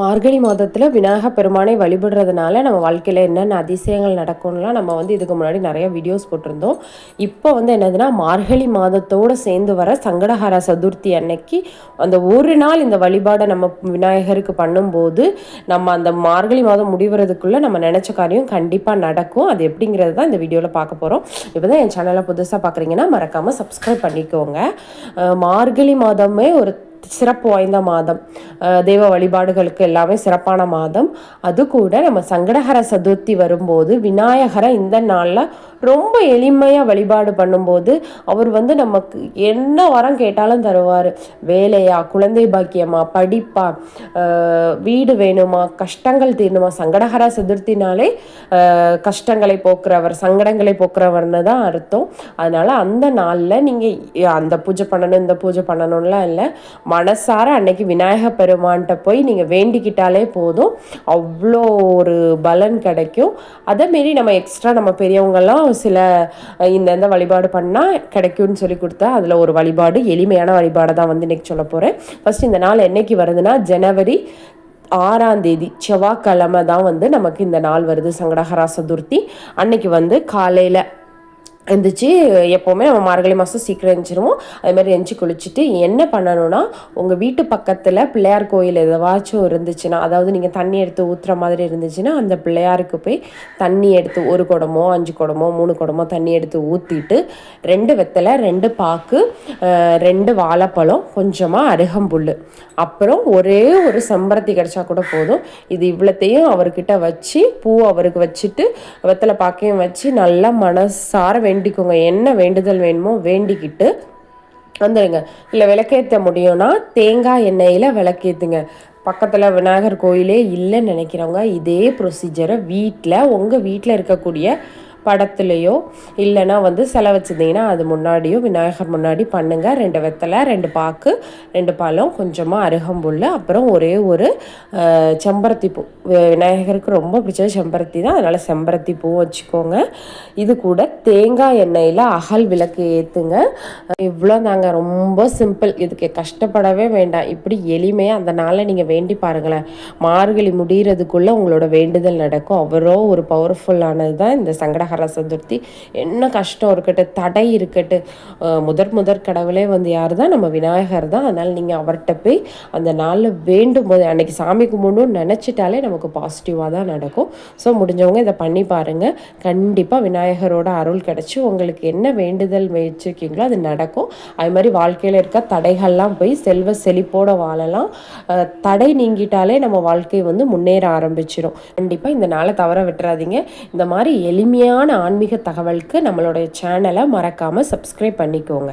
மார்கழி மாதத்தில் விநாயக பெருமானை வழிபடுறதுனால நம்ம வாழ்க்கையில் என்னென்ன அதிசயங்கள் நடக்கும்லாம் நம்ம வந்து இதுக்கு முன்னாடி நிறைய வீடியோஸ் போட்டிருந்தோம். இப்போ வந்து என்னதுன்னா மார்கழி மாதத்தோடு சேர்ந்து வர சங்கடஹார சதுர்த்தி அன்னைக்கு அந்த ஒரு நாள் இந்த வழிபாடை நம்ம விநாயகருக்கு பண்ணும்போது நம்ம அந்த மார்கழி மாதம் முடிவறதுக்குள்ளே நம்ம நினச்ச காரியம் கண்டிப்பாக நடக்கும். அது எப்படிங்கிறது தான் இந்த வீடியோவில் பார்க்க போகிறோம் இப்போ தான் என் சேனலை புதுசாக பார்க்குறீங்கன்னா மறக்காமல் சப்ஸ்கிரைப் பண்ணிக்கோங்க. மார்கழி மாதமே ஒரு சிறப்பு வாய்ந்த மாதம். தெய்வ வழிபாடுகளுக்கு எல்லாமே சிறப்பான மாதம். அது கூட நம்ம சங்கடஹர சதுர்த்தி வரும்போது விநாயகரை இந்த நாளில் ரொம்ப எளிமையாக வழிபாடு பண்ணும்போது அவர் வந்து நமக்கு என்ன வரம் கேட்டாலும் தருவார். வேலையா குழந்தை பாக்கியமா படிப்பா வீடு வேணுமா கஷ்டங்கள் தீரணுமா சங்கடஹர சதுர்த்தினாலே கஷ்டங்களை போக்குறவர் சங்கடங்களை போக்குறவர்னு தான் அர்த்தம். அதனால் அந்த நாளில் நீங்கள் அந்த பூஜை பண்ணணும் இந்த பூஜை பண்ணணும்லாம் இல்லை. மனசார அன்னைக்கு விநாயக பெருமான்கிட்ட போய் நீங்கள் வேண்டிக்கிட்டாலே போதும். அவ்வளோ ஒரு பலன் கிடைக்கும். அதேமாரி நம்ம எக்ஸ்ட்ரா நம்ம பெரியவங்கெல்லாம் சில இந்த வழிபாடு பண்ணால் கிடைக்கும்னு சொல்லி கொடுத்தா அதில் ஒரு வழிபாடு எளிமையான வழிபாடை தான் வந்து இன்றைக்கி சொல்ல போகிறேன் ஃபஸ்ட் இந்த நாள் என்னைக்கு வருதுன்னா ஜனவரி ஆறாம் தேதி செவ்வாய்க்கிழமை தான் வந்து நமக்கு இந்த நாள் வருது. சங்கடஹரா சதுர்த்தி அன்னைக்கு வந்து காலையில் எழுந்திரிச்சு எப்போவுமே நம்ம மார்கழி மாதம் சீக்கிரம் எழுந்திருவோம் அதே மாதிரி எழுந்துச்சி குளிச்சுட்டு என்ன பண்ணணும்னா உங்கள் வீட்டு பக்கத்தில் பிள்ளையார் கோயில் எதாச்சும் இருந்துச்சுன்னா அதாவது நீங்கள் தண்ணி எடுத்து ஊற்றுற மாதிரி இருந்துச்சுன்னா அந்த பிள்ளையாருக்கு போய் தண்ணி எடுத்து ஒரு குடமோ அஞ்சு குடமோ மூணு குடமோ தண்ணி எடுத்து ஊற்றிட்டு ரெண்டு வெத்தலை ரெண்டு பாக்கு ரெண்டு வாழைப்பழம் கொஞ்சமாக அருகம்புல் அப்புறம் ஒரே ஒரு செம்பருத்தி கிடச்சா கூட போதும். இது இவ்வளோத்தையும் அவர்கிட்ட வச்சு பூ அவருக்கு வச்சுட்டு வெத்தலை பாக்கையும் வச்சு நல்லா மனசார வேண்டிக்கோங்க. என்ன வேண்டுதல் வேணுமோ வேண்டிக்கிட்டு வந்துடுங்க இல்லை விளக்கேற்ற முடியும்னா தேங்காய் எண்ணெயில் விளக்கேற்றுங்க பக்கத்தில் விநாயகர் கோயிலே இல்லைன்னு நினைக்கிறவங்க இதே ப்ரொசீஜரை வீட்டில் உங்கள் வீட்டில் இருக்கக்கூடிய படத்துலையோ இல்லைனா வந்து செலை வச்சுருந்தீங்கன்னா அது முன்னாடியோ விநாயகர் முன்னாடி பண்ணுங்கள் ரெண்டு வெத்தலை ரெண்டு பாக்கு ரெண்டு பழம் கொஞ்சமாக அருகம்புல் அப்புறம் ஒரே ஒரு செம்பருத்தி பூ. விநாயகருக்கு ரொம்ப பிடிச்சது செம்பருத்தி தான். அதனால் செம்பருத்தி பூ வச்சுக்கோங்க. இது கூட தேங்காய் எண்ணெயில் அகல் விளக்கு ஏற்றுங்க இவ்வளோ தாங்க. ரொம்ப சிம்பிள். இதுக்கு கஷ்டப்படவே வேண்டாம். இப்படி எளிமையாக அந்த நாளை நீங்கள் வேண்டி பாருங்களேன். மார்கழி முடிகிறதுக்குள்ளே உங்களோட வேண்டுதல் நடக்கும். அவ்வளோ ஒரு பவர்ஃபுல்லானது தான் இந்த சங்கடகர மகர சதுர்த்தி. என்ன கஷ்டம் இருக்கட்டும் தடை இருக்கட்டும். முதற் முதற் கடவுளே வந்து யார் தான் நம்ம விநாயகர் தான். அதனால் நீங்கள் அவர்கிட்ட போய் அந்த நாளில் வேண்டும் போது அன்னைக்கு சாமி கும்பிடணும்னு நினச்சிட்டாலே நமக்கு பாசிட்டிவாக தான் நடக்கும். ஸோ முடிஞ்சவங்க இதை பண்ணி பாருங்கள் கண்டிப்பாக விநாயகரோட அருள் கிடச்சி உங்களுக்கு என்ன வேண்டுதல் வச்சுருக்கீங்களோ அது நடக்கும். அது மாதிரி வாழ்க்கையில் இருக்க தடைகள்லாம் போய் செல்வ செழிப்போட வாழலாம். தடை நீங்கிட்டாலே நம்ம வாழ்க்கை வந்து முன்னேற ஆரம்பிச்சிடும் கண்டிப்பாக இந்த நாளை தவற விட்டுறாதீங்க. இந்த மாதிரி எளிமையான ஆன்மீக தகவலுக்கு நம்மளுடைய சேனலை மறக்காமல் சப்ஸ்கிரைப் பண்ணிக்கோங்க.